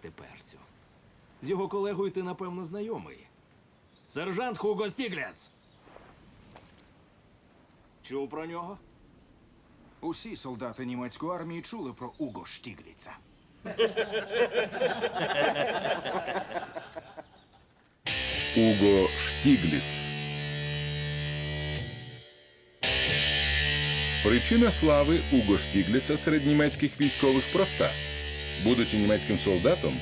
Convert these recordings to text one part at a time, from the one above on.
насипати перцю. З його колегою ти, напевно, знайомий. Сержант Хуго Стіглец. Чув про нього? Усі солдати німецької армії чули про Уго Штігліца. Уго Штігліц. Причина слави Уго Штігліца серед німецьких військових проста. Будучи німецьким солдатом,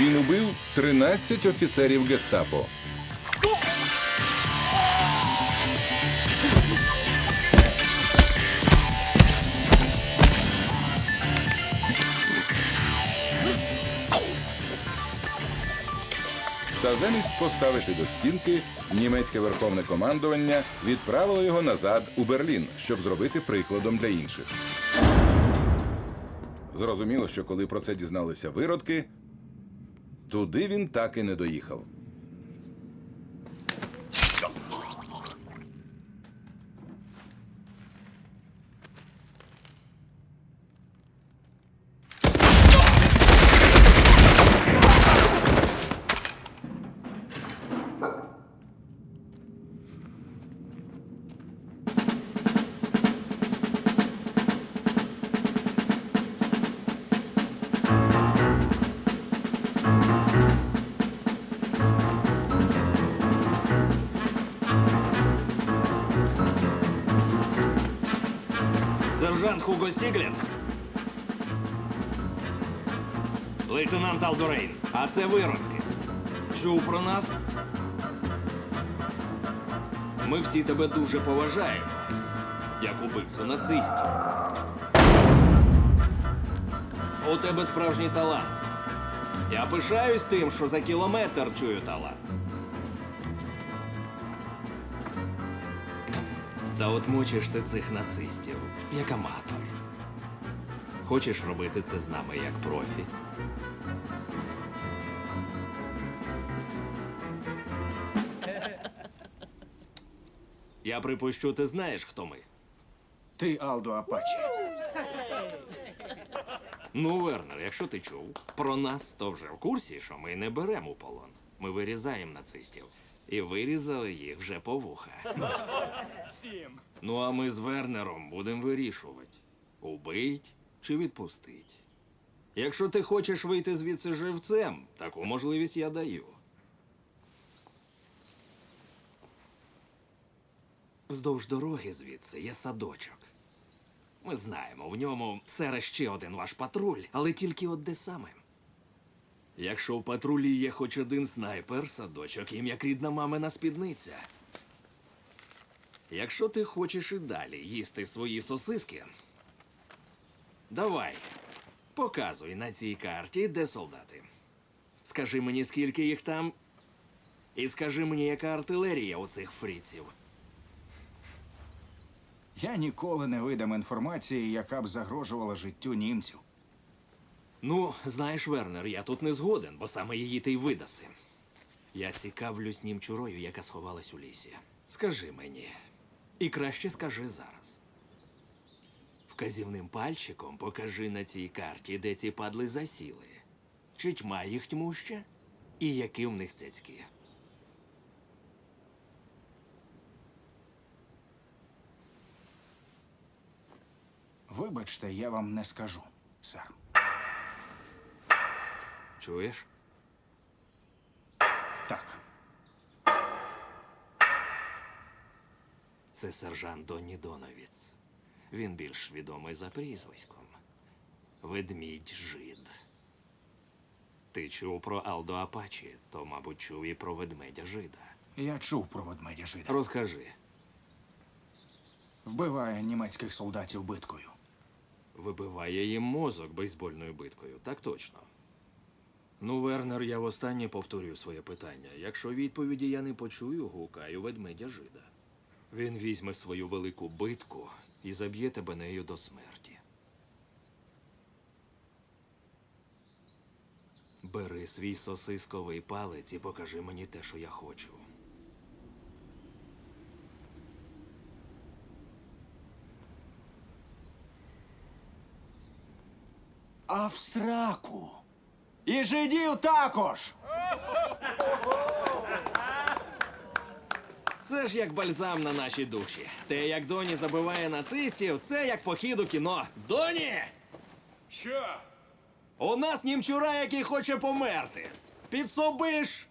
він убив 13 офіцерів гестапо. Та замість поставити до стінки, німецьке верховне командування відправило його назад у Берлін, щоб зробити прикладом для інших. Зрозуміло, що коли про це дізналися виродки, туди він так і не доїхав. Сержант Хуго Стіглец. Лейтенант Алдорейн. А це виродки. Чув про нас? Ми всі тебе дуже поважаємо. Як убивцю нацистів. У тебе справжній талант. Я пишаюсь тим, що за кілометр чую талант. Та от мучиш ти цих нацистів, як аматор. Хочеш робити це з нами як профі? Я припущу, ти знаєш, хто ми. Ти Алдо Апачі. Ну, Вернер, якщо ти чув про нас, то вже в курсі, що ми не беремо полон. Ми вирізаємо нацистів. І вирізали їх вже по вуха. Всім. Ну, а ми з Вернером будемо вирішувати, убить чи відпустить. Якщо ти хочеш вийти звідси живцем, таку можливість я даю. Вздовж дороги звідси є садочок. Ми знаємо, в ньому сере ще один ваш патруль, але тільки от де саме. Якщо в патрулі є хоч один снайпер, садочок їм як рідна мамина спідниця. Якщо ти хочеш і далі їсти свої сосиски, давай, показуй на цій карті, де солдати. Скажи мені, скільки їх там, і скажи мені, яка артилерія у цих фріців. Я ніколи не видам інформації, яка б загрожувала життю німців. Ну, знаєш, Вернер, я тут не згоден, бо саме її ти й видаси. Я цікавлюсь німчурою, яка сховалась у лісі. Скажи мені, і краще скажи зараз. Вказівним пальчиком покажи на цій карті, де ці падли засіли. Чи тьма їх тьмуща? І які в них цяцьки. Вибачте, я вам не скажу, сер. Чуєш? Так, Це сержант Донні Доновіц. Він більш відомий за прізвиськом. Ведмідь жид. Ти чув про Алдо Апачі, то, мабуть, чув і про ведмедя жида. я чув про ведмедя жида. Розкажи, Вбиває німецьких солдатів биткою. вибиває їм мозок бейсбольною биткою, так точно. Ну, Вернер, я востаннє повторюю своє питання. Якщо відповіді я не почую, гукаю ведмедя жида. Він візьме свою велику битку і заб'є тебе нею до смерті. Бери свій сосисковий палець і покажи мені те, що я хочу. А в сраку! І жидів також. Це ж як бальзам на наші душі. Те, як Доні забиває нацистів, це як похід у кіно. Доні! Що? У нас німчура, який хоче померти. Підсобиш!